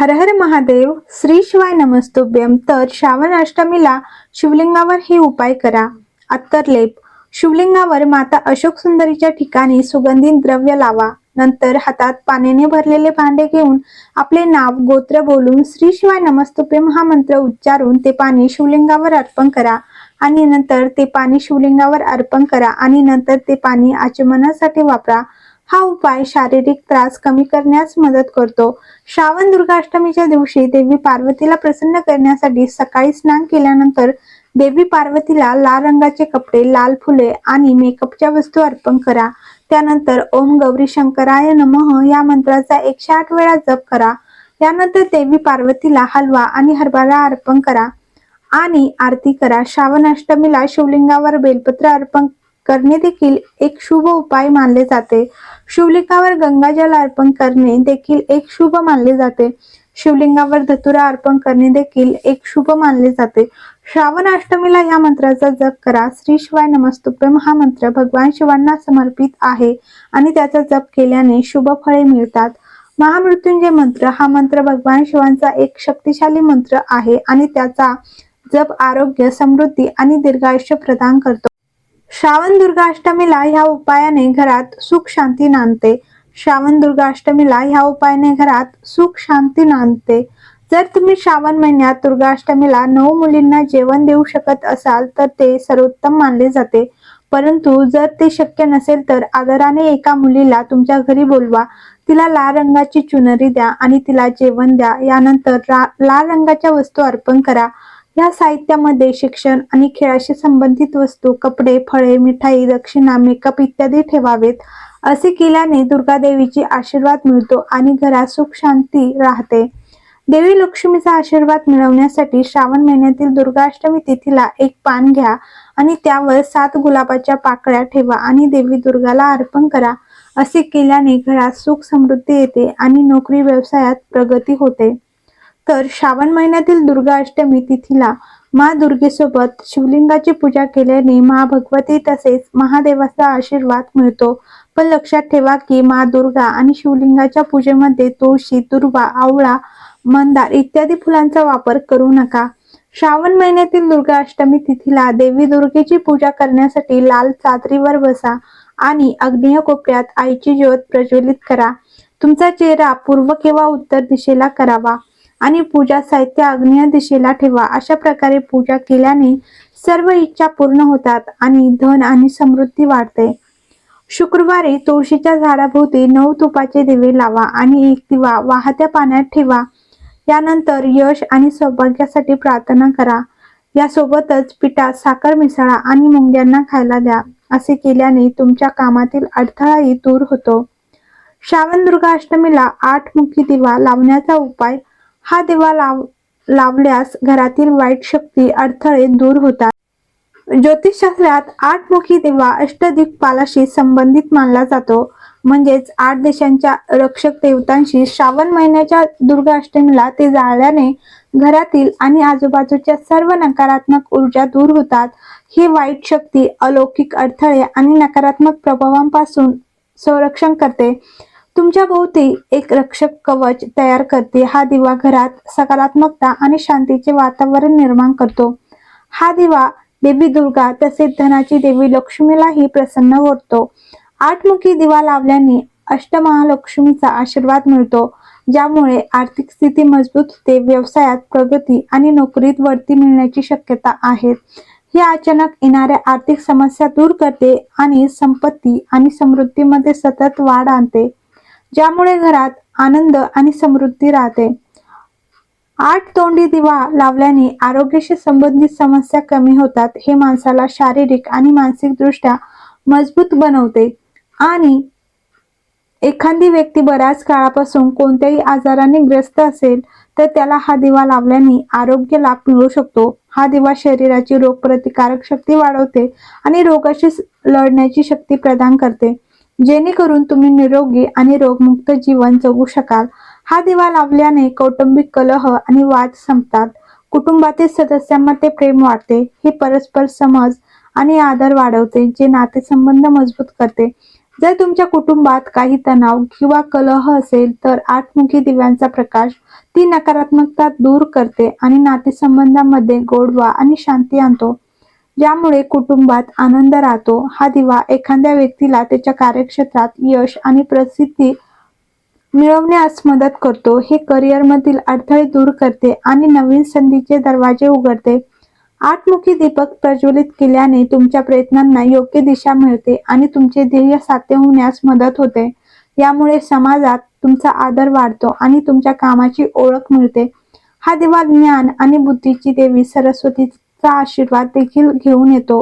हर हर महादेव श्री शिवाय नमस्तुभ्यम तर श्रावण अष्टमीला शिवलिंगावर हे उपाय करा. अत्तरलेप. शिवलिंगावर माता अशोक सुंदरीच्या ठिकाणी सुगंधित द्रव्य लावा. नंतर हातात पाण्याने भरलेले भांडे घेऊन आपले नाव गोत्र बोलून श्री शिवाय नमस्तुभ्यम हा मंत्र उच्चारून ते पाणी शिवलिंगावर अर्पण करा. आणि नंतर ते पाणी शिवलिंगावर अर्पण करा. आणि नंतर ते पाणी आचमनासाठी वापरा. हा उपाय शारीरिक त्रास कमी करण्यास मदत करतो. श्रावण दुर्गाष्टमीच्या दिवशी देवी पार्वतीला प्रसन्न करण्यासाठी सकाळी स्नान केल्यानंतर देवी पार्वतीला लाल रंगाचे कपडे लाल फुले आणि मेकअपच्या वस्तू अर्पण करा. त्यानंतर ओम गौरी शंकराय नमः या मंत्राचा एकशे आठ वेळा जप करा. यानंतर देवी पार्वतीला हलवा आणि हरभरा अर्पण करा. आणि आरती करा. श्रावण अष्टमीला शिवलिंगावर बेलपत्र अर्पण करणे देखील एक शुभ उपाय मानले जाते. शिवलिंगावर गंगाजल अर्पण करणे देखील एक शुभ मानले जाते. शिवलिंगावर धतुरा अर्पण करणे देखील एक शुभ मानले जाते. श्रावण अष्टमीला या मंत्राचा जप करा. श्री शिवाय नमस्तुभ्यम हा मंत्र भगवान शिवांना समर्पित आहे आणि त्याचा जप केल्याने शुभ फळे मिळतात. महामृत्युंजय मंत्र हा मंत्र भगवान शिवांचा एक शक्तिशाली मंत्र आहे आणि त्याचा जप आरोग्य समृद्धी आणि दीर्घायुष्य प्रदान करतो. श्रावण दुर्गाष्टमीला ह्या उपायाने घरात सुख शांती नांदते. श्रावण दुर्गाष्टमीला ह्या उपायाने घरात सुख शांती नांदते. जर तुम्ही श्रावण महिन्यात दुर्गाष्टमीला नऊ मुलींना जेवण देऊ शकत असाल तर ते सर्वोत्तम मानले जाते. परंतु जर ते शक्य नसेल तर आदराने एका मुलीला तुमच्या घरी बोलवा. तिला लाल रंगाची चुनरी द्या आणि तिला जेवण द्या. यानंतर लाल रंगाच्या वस्तू अर्पण करा. या साहित्यामध्ये शिक्षण आणि खेळाशी संबंधित वस्तू कपडे फळे मिठाई दक्षिणा मेकअप इत्यादी ठेवावेत. असे केल्याने दुर्गा देवीची आशीर्वाद मिळतो आणि घरात सुख शांती राहते. देवी लक्ष्मीचा आशीर्वाद मिळवण्यासाठी श्रावण महिन्यातील दुर्गाष्टमी तिथीला एक पान घ्या आणि त्यावर सात गुलाबाच्या पाकळ्या ठेवा आणि देवी दुर्गाला अर्पण करा. असे केल्याने घरात सुख समृद्धी येते आणि नोकरी व्यवसायात प्रगती होते. तर श्रावण महिन्यातील दुर्गा अष्टमी तिथीला मा दुर्गेसोबत शिवलिंगाची पूजा केल्याने मा भगवती तसेच महादेवाचा आशीर्वाद मिळतो. पण लक्षात ठेवा की मा दुर्गा आणि शिवलिंगाच्या पूजेमध्ये तुळशी दुर्वा आवळा मंदार इत्यादी फुलांचा वापर करू नका. श्रावण महिन्यातील दुर्गा अष्टमी तिथीला देवी दुर्गेची पूजा करण्यासाठी लाल चादरीवर बसा आणि अग्नेय कोपऱ्यात आईची ज्योत प्रज्वलित करा. तुमचा चेहरा पूर्व किंवा उत्तर दिशेला करावा. आणि पूजा साहित्य आग्नेय दिशेला ठेवा. अशा प्रकारे पूजा केल्याने सर्व इच्छा पूर्ण होतात आणि धन आणि समृद्धी वाढते. शुक्रवारी तुळशीच्या झाडाभोवती नऊ तुपाचे दिवे लावा आणि एक दिवा वाहत्या पाण्यात ठेवा. यानंतर यश आणि सौभाग्यासाठी प्रार्थना करा. यासोबतच पिठात साखर मिसळा आणि मुंग्यांना खायला द्या. असे केल्याने तुमच्या कामातील अडथळाही दूर होतो. श्रावण दुर्गा अष्टमीला आठ मुखी दिवा लावण्याचा उपाय हा दिवा लाव लावल्यास घरातील वाईट शक्ती अडथळे दूर होतात. ज्योतिषशास्त्रात आठमुखी दिवा अष्टदिक्पालाशी संबंधित मानला जातो. म्हणजेच आठ देशांच्या रक्षक देवतांशी श्रावण महिन्याच्या दुर्गा अष्टमीला ते जाळल्याने घरातील आणि आजूबाजूच्या सर्व नकारात्मक ऊर्जा दूर होतात. ही वाईट शक्ती अलौकिक अडथळे आणि नकारात्मक प्रभावांपासून संरक्षण करते. तुमच्या भोवती एक रक्षक कवच तयार करते. हा दिवा घरात सकारात्मकता आणि शांतीचे वातावरण निर्माण करतो. हा दिवा देवी दुर्गा तसेच धनाची देवी लक्ष्मीलाही प्रसन्न होतो. आठमुखी दिवा लावल्याने अष्टमहालक्ष्मीचा आशीर्वाद मिळतो. ज्यामुळे आर्थिक स्थिती मजबूत होते व्यवसायात प्रगती आणि नोकरीत वरती मिळण्याची शक्यता आहे. ही अचानक येणाऱ्या आर्थिक समस्या दूर करते आणि संपत्ती आणि समृद्धीमध्ये सतत वाढ आणते. ज्यामुळे घरात आनंद आणि समृद्धी राहते. आठ तोंडी दिवा लावल्याने आरोग्याशी संबंधित समस्या कमी होतात हे माणसाला शारीरिक आणि मानसिक दृष्ट्या मजबूत बनवते. आणि एखादी व्यक्ती बऱ्याच काळापासून कोणत्याही आजाराने ग्रस्त असेल तर त्याला हा दिवा लावल्याने आरोग्य लाभ मिळू शकतो. हा दिवा शरीराची रोगप्रतिकारक शक्ती वाढवते आणि रोगाशी लढण्याची शक्ती प्रदान करते. जेणेकरून तुम्ही निरोगी आणि रोगमुक्त जीवन जगू शकाल. हा दिवा लावल्याने कौटुंबिक कलह आणि वाद संपतात. कुटुंबातील सदस्यांमध्ये प्रेम वाढते. हे परस्पर समज आणि आदर वाढवते जे नातेसंबंध मजबूत करते. जर तुमच्या कुटुंबात काही तणाव किंवा कलह असेल तर आठमुखी दिव्यांचा प्रकाश ती नकारात्मकता दूर करते आणि नातेसंबंधामध्ये गोडवा आणि शांती आणतो. ज्यामुळे कुटुंबात आनंद राहतो. हा दिवा एखाद्या व्यक्तीला त्याच्या कार्यक्षेत्रात यश आणि प्रसिद्धी मिळवण्यास मदत करतो. हे करिअरमधील अडथळे दूर करते आणि नवीन संधीचे दरवाजे उघडते. आठमुखी दीपक प्रज्वलित केल्याने तुमच्या प्रयत्नांना योग्य दिशा मिळते आणि तुमचे ध्येय साध्य होण्यास मदत होते. यामुळे समाजात तुमचा आदर वाढतो आणि तुमच्या कामाची ओळख मिळते. हा दिवा ज्ञान आणि बुद्धीची देवी सरस्वती चा आशीर्वाद देखील घेऊन येतो.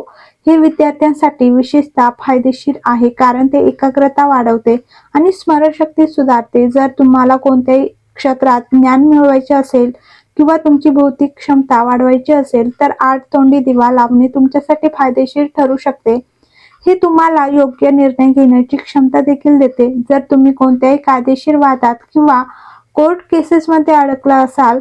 हे विद्यार्थ्यांसाठी विशेषतः फायदेशीर आहे कारण ते एकाग्रता वाढवते आणि स्मरणशक्ती सुधारते. जर तुम्हाला कोणत्याही क्षेत्रात ज्ञान मिळवायचे असेल किंवा तुमची भौतिक क्षमता वाढवायची असेल तर आठ तोंडी दिवा लावणे तुमच्यासाठी फायदेशीर ठरू शकते. हे तुम्हाला योग्य निर्णय घेण्याची क्षमता देखील देते. जर तुम्ही कोणत्याही कायदेशीर वादात किंवा कोर्ट केसेसमध्ये अडकला असाल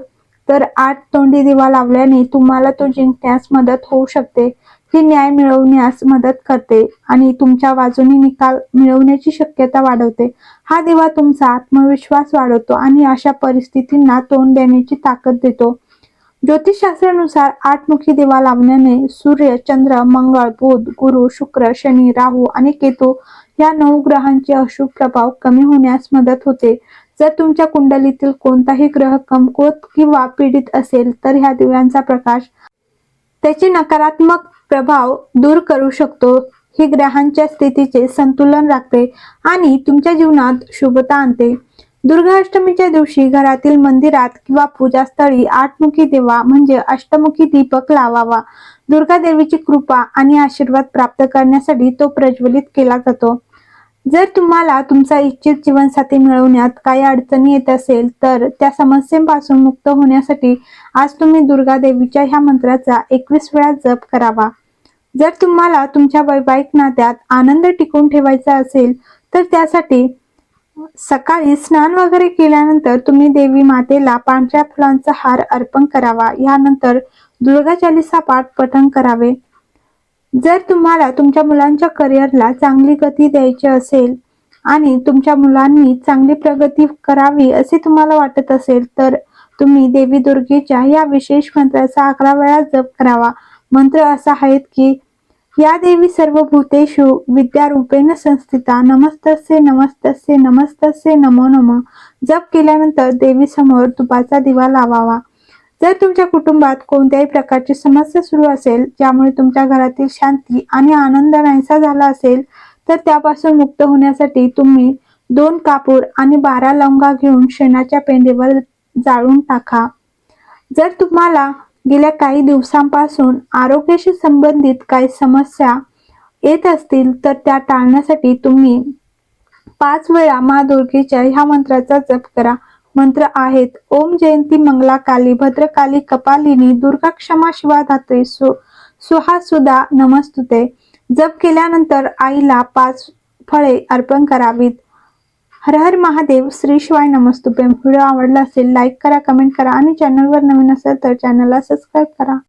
तर आठ तोंडी दिवा लावल्याने तुम्हाला तो जिंकण्यास मदत होऊ शकते. ही न्याय मिळवण्यास मदत करते आणि तुमच्या बाजूने निकाल मिळवण्याची शक्यता वाढवते. हा दिवा तुमचा आत्मविश्वास वाढवतो आणि अशा परिस्थितींना तोंड देण्याची ताकद देतो. ज्योतिषशास्त्रानुसार आठमुखी दिवा लावण्याने सूर्य चंद्र मंगळ बुध गुरु शुक्र शनी राहू आणि केतू या नऊ ग्रहांचे अशुभ प्रभाव कमी होण्यास मदत होते. जर तुमच्या कुंडलीतील कोणताही ग्रह कमकुवत किंवा पीडित असेल तर ह्या दिव्यांचा प्रकाश त्याचे नकारात्मक प्रभाव दूर करू शकतो. ही ग्रहांच्या स्थितीचे संतुलन राखते आणि तुमच्या जीवनात शुभता आणते. दुर्गाष्टमीच्या दिवशी घरातील मंदिरात किंवा पूजास्थळी आठमुखी देवा म्हणजे अष्टमुखी दीपक लावावा. दुर्गा देवीची कृपा आणि आशीर्वाद प्राप्त करण्यासाठी तो प्रज्वलित केला जातो. जर तुम्हाला तुमचा इच्छित जीवनसाथी मिळवण्यात काही अडचणी येत असेल तर त्या समस्येपासून मुक्त होण्यासाठी आज तुम्ही दुर्गा देवीच्या ह्या मंत्राचा एकवीस वेळा जप करावा. जर तुम्हाला तुमच्या वैवाहिक नात्यात आनंद टिकून ठेवायचा असेल तर त्यासाठी सकाळी स्नान वगैरे केल्यानंतर तुम्ही देवी मातेला पांढऱ्या फुलांचा हार अर्पण करावा. यानंतर दुर्गा चालिसा पाठ पठण करावे. जर तुम्हाला तुमच्या मुलांच्या करिअरला चांगली गती द्यायची असेल आणि तुमच्या मुलांनी चांगली प्रगती करावी असे तुम्हाला वाटत असेल तर तुम्ही देवी दुर्गेच्या या विशेष मंत्राचा अकरा वेळा जप करावा. मंत्र असा आहेत की या देवी सर्व भूतेषु विद्यारूपेण संस्थिता नमस्तस्य नमस्तस्य नमस्तस्य नमो नम. जप केल्यानंतर देवी समोर तुपाचा दिवा लावावा. जर तुमच्या कुटुंबात कोणत्याही प्रकारची समस्या सुरू असेल ज्यामुळे तुमच्या घरातील शांती आणि आनंद नाहीसा झाला असेल तर त्यापासून मुक्त होण्यासाठी तुम्ही दोन कापूर आणि बारा लवंगा घेऊन शेणाच्या पेंडीवर जाळून टाका. जर तुम्हाला गेल्या काही दिवसांपासून आरोग्याशी संबंधित काही समस्या येत असतील तर त्या टाळण्यासाठी तुम्ही पाच वेळा मा दुर्गेच्या ह्या मंत्राचा जप करा. मंत्र आहेत. ओम जयंती मंगला काली भद्रकाली कपालिनी दुर्गा क्षमा शिवा धात्री सु सुहा सुदा नमस्तुते. जप केल्यानंतर आईला पाच फळे अर्पण करावीत. हर हर महादेव श्री शिवाय नमस्तुपे व्हिडिओ आवडला असेल लाईक करा कमेंट करा आणि चॅनलवर नवीन असेल तर चॅनलला सबस्क्राईब करा.